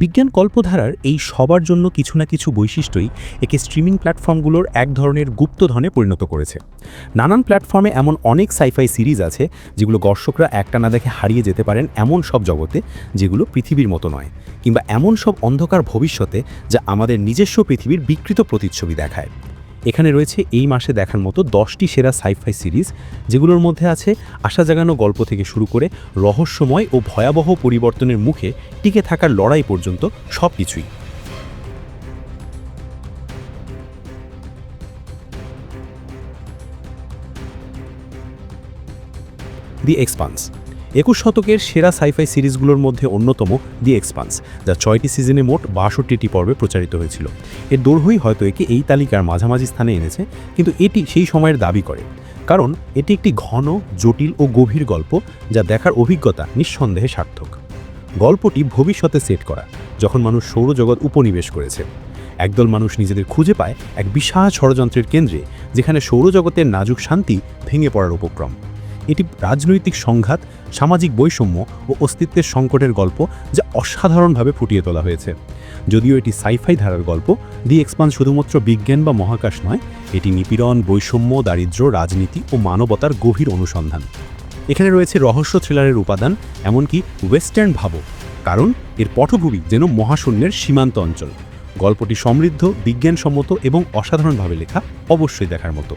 বিজ্ঞান কল্পধারার এই সবার জন্য কিছু না কিছু বৈশিষ্ট্যই একে স্ট্রিমিং প্ল্যাটফর্মগুলোর এক ধরনের গুপ্তধনে পরিণত করেছে। নানান প্ল্যাটফর্মে এমন অনেক সাইফাই সিরিজ আছে, যেগুলো দর্শকরা একটা না দেখে হারিয়ে যেতে পারেন এমন সব জগতে, যেগুলো পৃথিবীর মতো নয়, কিংবা এমন সব অন্ধকার ভবিষ্যতে যা আমাদের নিজস্ব পৃথিবীর বিকৃত প্রতিচ্ছবি দেখায়। এখানে রয়েছে এই মাসে দেখার মতো দশটি সেরা সাইফাই সিরিজ, যেগুলোর মধ্যে আছে আশা জাগানো গল্প থেকে শুরু করে রহস্যময় ও ভয়াবহ পরিবর্তনের মুখে টিকে থাকার লড়াই পর্যন্ত সব কিছুই দি এক্সপান্স একুশ শতকের সেরা সাইফাই সিরিজগুলোর মধ্যে অন্যতম দি এক্সপান্স যা ছয়টি সিজনে মোট বাষট্টিটি পর্বে প্রচারিত হয়েছিল। এর দৈর্ঘ্যই হয়তো একে এই তালিকার মাঝামাঝি স্থানে এনেছে, কিন্তু এটি সেই সময়ের দাবি করে। কারণ এটি একটি ঘন, জটিল ও গভীর গল্প, যা দেখার অভিজ্ঞতা নিঃসন্দেহে সার্থক। গল্পটি ভবিষ্যতে সেট করা, যখন মানুষ সৌরজগৎ উপনিবেশ করেছে। একদল মানুষ নিজেদের খুঁজে পায় এক বিশাল ষড়যন্ত্রের কেন্দ্রে, যেখানে সৌরজগতের নাজুক শান্তি ভেঙে পড়ার উপক্রম। এটি রাজনৈতিক সংঘাত, সামাজিক বৈষম্য ও অস্তিত্বের সংকটের গল্প যা অসাধারণভাবে ফুটিয়ে তোলা হয়েছে। যদিও এটি সাইফাই ধারার গল্প, দি এক্সপান্স শুধুমাত্র বিজ্ঞান বা মহাকাশ নয়, এটি নিপীড়ন, বৈষম্য দারিদ্র্য রাজনীতি ও মানবতার গভীর অনুসন্ধান। এখানে রয়েছে রহস্য থ্রিলারের উপাদান, এমনকি ওয়েস্টার্ন ভাবও, কারণ এর পটভূমি যেন মহাশূন্যের সীমান্ত অঞ্চল। গল্পটি সমৃদ্ধ, বিজ্ঞানসম্মত এবং অসাধারণভাবে লেখা অবশ্যই দেখার মতো।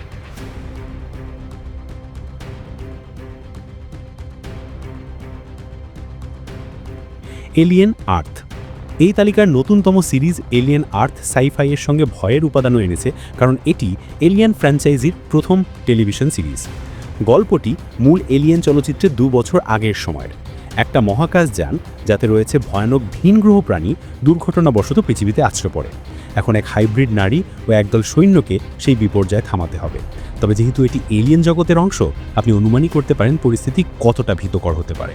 এলিয়েন আর্থ এই তালিকার নতুনতম সিরিজ এলিয়েন আর্থ সাইফাইয়ের সঙ্গে ভয়ের উপাদানও এনেছে, কারণ এটি এলিয়েন ফ্র্যাঞ্চাইজির প্রথম টেলিভিশন সিরিজ গল্পটি মূল এলিয়েন চলচ্চিত্রে দু বছর আগের সময়ের। একটা মহাকাশ যান, যাতে রয়েছে ভয়ানক ভিনগ্রহ প্রাণী দুর্ঘটনাবশত পৃথিবীতে আশ্রয় পড়ে। এখন এক হাইব্রিড নারী ও একদল সৈন্যকে সেই বিপর্যয় থামাতে হবে। তবে যেহেতু এটি এলিয়েন জগতের অংশ, আপনি অনুমানই করতে পারেন পরিস্থিতি কতটা ভীতকর হতে পারে।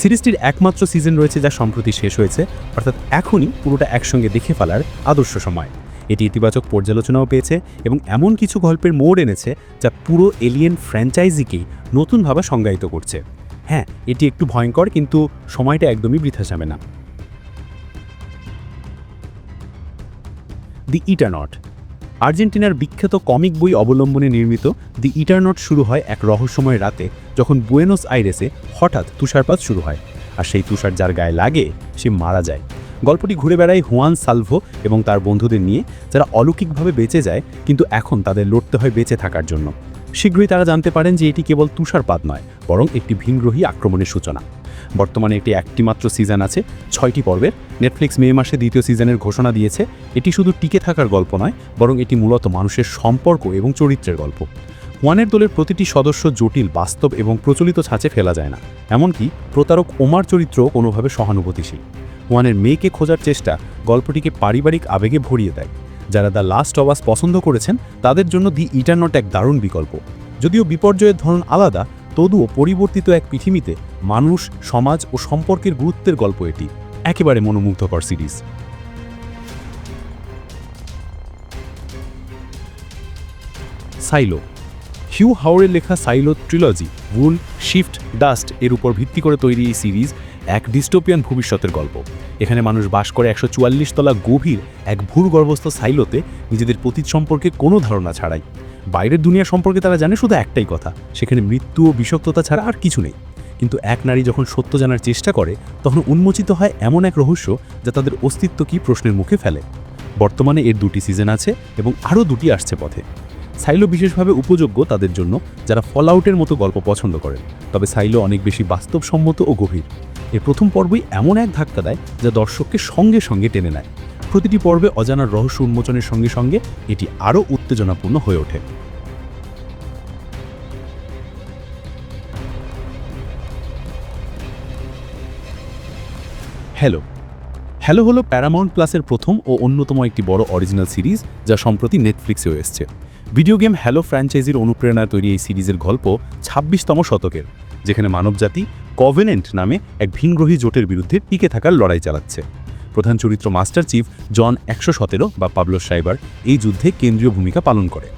সিরিজটির একমাত্র সিজন রয়েছে যা সম্প্রতি শেষ হয়েছে, অর্থাৎ এখনই পুরোটা একসঙ্গে দেখে ফেলার আদর্শ সময়। এটি ইতিবাচক পর্যালোচনাও পেয়েছে এবং এমন কিছু গল্পের মোড় এনেছে যা পুরো এলিয়েন ফ্র্যাঞ্চাইজিকেই নতুনভাবে সংজ্ঞায়িত করছে। হ্যাঁ এটি একটু ভয়ঙ্কর, কিন্তু সময়টা একদমই বৃথা যাবে না। দি ইটারনট আর্জেন্টিনার বিখ্যাত কমিক বই অবলম্বনে নির্মিত দি ইটারনট শুরু হয় এক রহস্যময় রাতে, যখন বুয়েনোস আইরেসে হঠাৎ তুষারপাত শুরু হয়, আর সেই তুষার যার গায়ে লাগে, সে মারা যায়। গল্পটি ঘুরে বেড়ায় হুয়ান সালভো এবং তার বন্ধুদের নিয়ে, যারা অলৌকিকভাবে বেঁচে যায়, কিন্তু এখন তাদের লড়তে হয় বেঁচে থাকার জন্য। শীঘ্রই তারা জানতে পারেন যে এটি কেবল তুষারপাত নয়, বরং একটি ভিনগ্রহী আক্রমণের সূচনা। বর্তমানে একটি একটিমাত্র সিজন আছে, ছয়টি পর্বের। নেটফ্লিক্স মে মাসে দ্বিতীয় সিজনের ঘোষণা দিয়েছে, এটি শুধু টিকে থাকার গল্প নয়, বরং এটি মূলত মানুষের সম্পর্ক এবং চরিত্রের গল্প। ওয়ানের দলের প্রতিটি সদস্য জটিল, বাস্তব এবং প্রচলিত ছাঁচে ফেলা যায় না। এমনকি প্রতারক ওমার চরিত্রও কোনোভাবে সহানুভূতিশীল। ওয়ানের মেয়েকে খোঁজার চেষ্টা গল্পটিকে পারিবারিক আবেগে ভরিয়ে দেয়। যারা দ্য লাস্ট অবাস পছন্দ করেছেন, তাদের জন্য দি ইটারনট এক দারুণ বিকল্প। যদিও বিপর্যয়ের ধরন আলাদা তবুও পরিবর্তিত এক পৃথিবীতে মানুষ, সমাজ ও সম্পর্কের গুরুত্বের গল্প এটি। একেবারে মনোমুগ্ধকর সিরিজ। সাইলো। হিউ হাওড়ের লেখা Silo trilogy, Wool, Shift, Dust এর উপর ভিত্তি করে তৈরি এই সিরিজ এক ডিস্টোপিয়ান ভবিষ্যতের গল্প। এখানে মানুষ বাস করে একশো চুয়াল্লিশ তলা গভীর এক ভূগর্ভস্থ সাইলোতে নিজেদের পতীত সম্পর্কে কোনো ধারণা ছাড়াই। বাইরের দুনিয়া সম্পর্কে তারা জানে শুধু একটাই কথা, সেখানে মৃত্যু ও বিষক্ততা ছাড়া আর কিছু নেই। কিন্তু এক নারী যখন সত্য জানার চেষ্টা করে, তখন উন্মোচিত হয় এমন এক রহস্য যা তাদের অস্তিত্ব কি প্রশ্নের মুখে ফেলে। বর্তমানে এর দুটি সিজন আছে এবং আরও দুটি আসছে পথে। সাইলো বিশেষভাবে উপযোগ্য তাদের জন্য, যারা ফলআউটের মতো গল্প পছন্দ করেন। তবে সাইলো অনেক বেশি বাস্তবসম্মত ও গভীর। এর প্রথম পর্বই এমন এক ধাক্কা দেয় যা দর্শককে সঙ্গে সঙ্গে টেনে নেয়। প্রতিটি পর্বে অজানার রহস্য উন্মোচনের সঙ্গে সঙ্গে এটি আরও উত্তেজনাপূর্ণ হয়ে ওঠে। হ্যালো হ্যালো হলো প্যারামাউন্ট প্লাসের প্রথম ও অন্যতম একটি বড় অরিজিনাল সিরিজ যা সম্প্রতি নেটফ্লিক্সেও এসছে। ভিডিও গেম হ্যালো ফ্র্যাঞ্চাইজির অনুপ্রেরণায় তৈরি এই সিরিজের গল্প ছাব্বিশতম শতকের, যেখানে মানবজাতি কভেনেন্ট নামে এক ভিনগ্রহী জোটের বিরুদ্ধে টিকে থাকার লড়াই চালাচ্ছে। প্রধান চরিত্র মাস্টার চিফ জন একশো সতেরো বা পাবলো সাইবার এই যুদ্ধে কেন্দ্রীয় ভূমিকা পালন করে।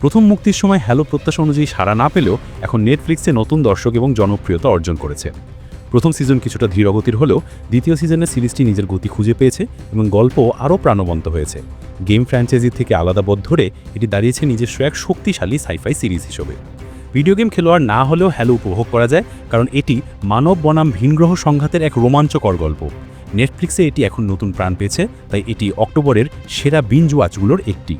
প্রথম মুক্তির সময় হ্যালো প্রত্যাশা অনুযায়ী সাড়া না পেলেও এখন নেটফ্লিক্সে নতুন দর্শক এবং জনপ্রিয়তা অর্জন করেছে। প্রথম সিজন কিছুটা ধীরগতির হলেও দ্বিতীয় সিজনে সিরিজটি নিজের গতি খুঁজে পেয়েছে এবং গল্প আরও প্রাণবন্ত হয়েছে। গেম ফ্র্যাঞ্চাইজি থেকে আলাদা বোধ ধরে এটি দাঁড়িয়েছে নিজস্ব এক শক্তিশালী সাইফাই সিরিজ হিসেবে। ভিডিও গেম খেলোয়াড় না হলেও হ্যালো উপভোগ করা যায়, কারণ এটি মানব বনাম ভিনগ্রহ সংঘাতের এক রোমাঞ্চকর গল্প। নেটফ্লিক্সে এটি এখন নতুন প্রাণ পেয়েছে, তাই এটি অক্টোবরের সেরা বিঞ্জ ওয়াচগুলোর একটি।